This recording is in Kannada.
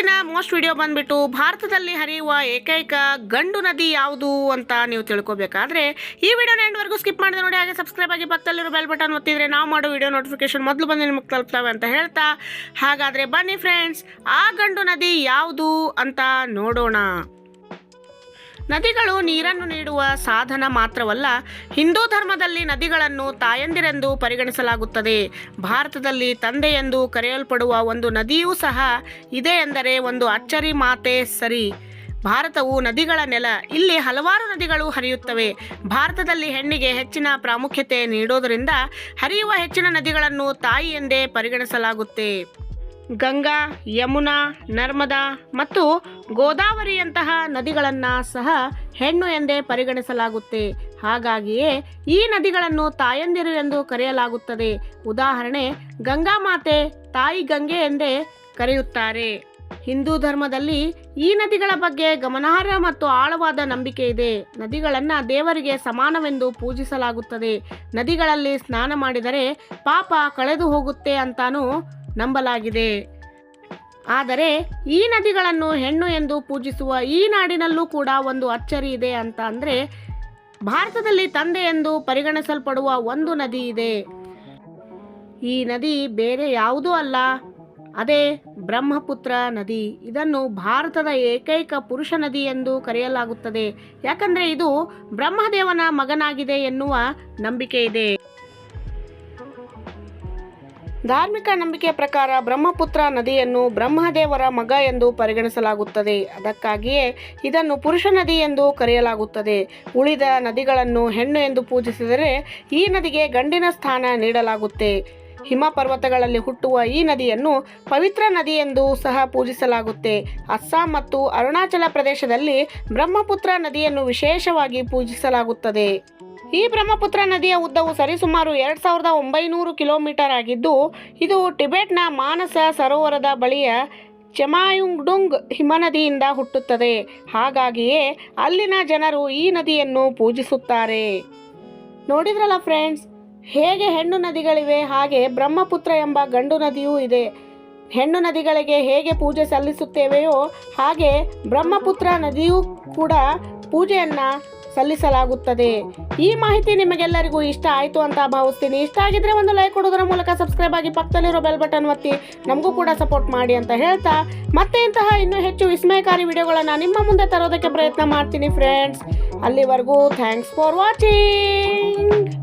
ಇವತ್ತಿನ ಮೋಸ್ಟ್ ವಿಡಿಯೋ ಬಂದ್ಬಿಟ್ಟು ಭಾರತದಲ್ಲಿ ಹರಿಯುವ ಏಕೈಕ ಗಂಡು ನದಿ ಯಾವುದು ಅಂತ ನೀವು ತಿಳ್ಕೊಬೇಕಾದ್ರೆ ಈ ವಿಡಿಯೋನ ಎಂಡ್ವರೆಗೂ ಸ್ಕಿಪ್ ಮಾಡಿದ್ರೆ ನೋಡಿ, ಹಾಗೆ ಸಬ್ಸ್ಕ್ರೈಬ್ ಆಗಿ ಪಕ್ಕದಲ್ಲಿರೋ ಬೆಲ್ ಬಟನ್ ಒತ್ತಿದ್ರೆ ನಾವು ಮಾಡೋ ವಿಡಿಯೋ ನೋಟಿಫಿಕೇಶನ್ ಮೊದಲು ಬಂದು ನಿಮಗೆ ತಲುಪ್ತವೆ ಅಂತ ಹೇಳ್ತಾ. ಹಾಗಾದರೆ ಬನ್ನಿ ಫ್ರೆಂಡ್ಸ್ ಆ ಗಂಡು ನದಿ ಯಾವುದು ಅಂತ ನೋಡೋಣ. ನದಿಗಳು ನೀರನ್ನು ನೀಡುವ ಸಾಧನ ಮಾತ್ರವಲ್ಲ, ಹಿಂದೂ ಧರ್ಮದಲ್ಲಿ ನದಿಗಳನ್ನು ತಾಯಂದಿರೆಂದು ಪರಿಗಣಿಸಲಾಗುತ್ತದೆ. ಭಾರತದಲ್ಲಿ ತಂದೆ ಎಂದು ಕರೆಯಲ್ಪಡುವ ಒಂದು ನದಿಯೂ ಸಹ ಇದೆ ಎಂದರೆ ಒಂದು ಅಚ್ಚರಿ ಮಾತೆ ಸರಿ. ಭಾರತವು ನದಿಗಳ ನೆಲ, ಇಲ್ಲಿ ಹಲವಾರು ನದಿಗಳು ಹರಿಯುತ್ತವೆ. ಭಾರತದಲ್ಲಿ ಹೆಣ್ಣಿಗೆ ಹೆಚ್ಚಿನ ಪ್ರಾಮುಖ್ಯತೆ ನೀಡೋದರಿಂದ ಹರಿಯುವ ಹೆಚ್ಚಿನ ನದಿಗಳನ್ನು ತಾಯಿ ಎಂದೇ ಪರಿಗಣಿಸಲಾಗುತ್ತೆ. ಗಂಗಾ, ಯಮುನಾ, ನರ್ಮದಾ ಮತ್ತು ಗೋದಾವರಿಯಂತಹ ನದಿಗಳನ್ನು ಸಹ ಹೆಣ್ಣು ಎಂದೇ ಪರಿಗಣಿಸಲಾಗುತ್ತೆ. ಹಾಗಾಗಿಯೇ ಈ ನದಿಗಳನ್ನು ತಾಯಂದಿರು ಎಂದು ಕರೆಯಲಾಗುತ್ತದೆ. ಉದಾಹರಣೆ, ಗಂಗಾ ಮಾತೆ ತಾಯಿ ಗಂಗೆ ಎಂದೇ ಕರೆಯುತ್ತಾರೆ. ಹಿಂದೂ ಧರ್ಮದಲ್ಲಿ ಈ ನದಿಗಳ ಬಗ್ಗೆ ಗಮನಾರ್ಹ ಮತ್ತು ಆಳವಾದ ನಂಬಿಕೆ ಇದೆ. ನದಿಗಳನ್ನು ದೇವರಿಗೆ ಸಮಾನವೆಂದು ಪೂಜಿಸಲಾಗುತ್ತದೆ. ನದಿಗಳಲ್ಲಿ ಸ್ನಾನ ಮಾಡಿದರೆ ಪಾಪ ಕಳೆದು ಹೋಗುತ್ತೆ ಅಂತಾನೂ ನಂಬಲಾಗಿದೆ. ಆದರೆ ಈ ನದಿಗಳನ್ನು ಹೆಣ್ಣು ಎಂದು ಪೂಜಿಸುವ ಈ ನಾಡಿನಲ್ಲೂ ಕೂಡ ಒಂದು ಅಚ್ಚರಿ ಇದೆ ಅಂತ ಅಂದರೆ ಭಾರತದಲ್ಲಿ ತಂದೆ ಎಂದು ಪರಿಗಣಿಸಲ್ಪಡುವ ಒಂದು ನದಿ ಇದೆ. ಈ ನದಿ ಬೇರೆ ಯಾವುದೂ ಅಲ್ಲ. ಅದೇ ಬ್ರಹ್ಮಪುತ್ರ ನದಿ. ಇದನ್ನು ಭಾರತದ ಏಕೈಕ ಪುರುಷ ನದಿ ಎಂದು ಕರೆಯಲಾಗುತ್ತದೆ. ಯಾಕಂದರೆ ಇದು ಬ್ರಹ್ಮದೇವನ ಮಗನಾಗಿದೆ ಎನ್ನುವ ನಂಬಿಕೆ ಇದೆ. ಧಾರ್ಮಿಕ ನಂಬಿಕೆಯ ಪ್ರಕಾರ ಬ್ರಹ್ಮಪುತ್ರ ನದಿಯನ್ನು ಬ್ರಹ್ಮದೇವರ ಮಗ ಎಂದು ಪರಿಗಣಿಸಲಾಗುತ್ತದೆ. ಅದಕ್ಕಾಗಿಯೇ ಇದನ್ನು ಪುರುಷ ನದಿ ಎಂದು ಕರೆಯಲಾಗುತ್ತದೆ. ಉಳಿದ ನದಿಗಳನ್ನು ಹೆಣ್ಣು ಎಂದು ಪೂಜಿಸಿದರೆ ಈ ನದಿಗೆ ಗಂಡಿನ ಸ್ಥಾನ ನೀಡಲಾಗುತ್ತೆ. ಹಿಮ ಪರ್ವತಗಳಲ್ಲಿ ಹುಟ್ಟುವ ಈ ನದಿಯನ್ನು ಪವಿತ್ರ ನದಿ ಎಂದು ಸಹ ಪೂಜಿಸಲಾಗುತ್ತೆ. ಅಸ್ಸಾಂ ಮತ್ತು ಅರುಣಾಚಲ ಪ್ರದೇಶದಲ್ಲಿ ಬ್ರಹ್ಮಪುತ್ರ ನದಿಯನ್ನು ವಿಶೇಷವಾಗಿ ಪೂಜಿಸಲಾಗುತ್ತದೆ. ಈ ಬ್ರಹ್ಮಪುತ್ರ ನದಿಯ ಉದ್ದವು ಸರಿಸುಮಾರು ಎರಡು ಸಾವಿರದ ಒಂಬೈನೂರು ಕಿಲೋಮೀಟರ್ ಆಗಿದ್ದು, ಇದು ಟಿಬೆಟ್ನ ಮಾನಸ ಸರೋವರದ ಬಳಿಯ ಚೆಮಾಯುಂಗ್ಡುಂಗ್ ಹಿಮನದಿಯಿಂದ ಹುಟ್ಟುತ್ತದೆ. ಹಾಗಾಗಿಯೇ ಅಲ್ಲಿನ ಜನರು ಈ ನದಿಯನ್ನು ಪೂಜಿಸುತ್ತಾರೆ. ನೋಡಿದ್ರಲ್ಲ ಫ್ರೆಂಡ್ಸ್, ಹೇಗೆ ಹೆಣ್ಣು ನದಿಗಳಿವೆ, ಹಾಗೆ ಬ್ರಹ್ಮಪುತ್ರ ಎಂಬ ಗಂಡು ನದಿಯೂ ಇದೆ. ಹೆಣ್ಣು ನದಿಗಳಿಗೆ ಹೇಗೆ ಪೂಜೆ ಸಲ್ಲಿಸುತ್ತೇವೆಯೋ ಹಾಗೆ ಬ್ರಹ್ಮಪುತ್ರ ನದಿಯೂ ಕೂಡ ಪೂಜೆಯನ್ನು ಸಲ್ಲಿಸಲಾಗುತ್ತದೆ. ಈ ಮಾಹಿತಿ ನಿಮಗೆಲ್ಲರಿಗೂ ಇಷ್ಟ ಆಯಿತು ಅಂತ ಭಾವಿಸ್ತೀನಿ. ಇಷ್ಟ ಆಗಿದ್ರೆ ಒಂದು ಲೈಕ್ ಕೊಡೋದ್ರ ಮೂಲಕ ಸಬ್ಸ್ಕ್ರೈಬ್ ಆಗಿ ಪಕ್ಕದಲ್ಲಿರೋ ಬೆಲ್ ಬಟನ್ ಒತ್ತಿ, ನಮಗೂ ಕೂಡ ಸಪೋರ್ಟ್ ಮಾಡಿ ಅಂತ ಹೇಳ್ತಾ, ಮತ್ತೆ ಇಂತಹ ಇನ್ನೂ ಹೆಚ್ಚು ವಿಸ್ಮಯಕಾರಿ ವಿಡಿಯೋಗಳನ್ನು ನಿಮ್ಮ ಮುಂದೆ ತರೋದಕ್ಕೆ ಪ್ರಯತ್ನ ಮಾಡ್ತೀನಿ ಫ್ರೆಂಡ್ಸ್ ಅಲ್ಲಿವರೆಗೂ ಥ್ಯಾಂಕ್ಸ್ ಫಾರ್ ವಾಚಿಂಗ್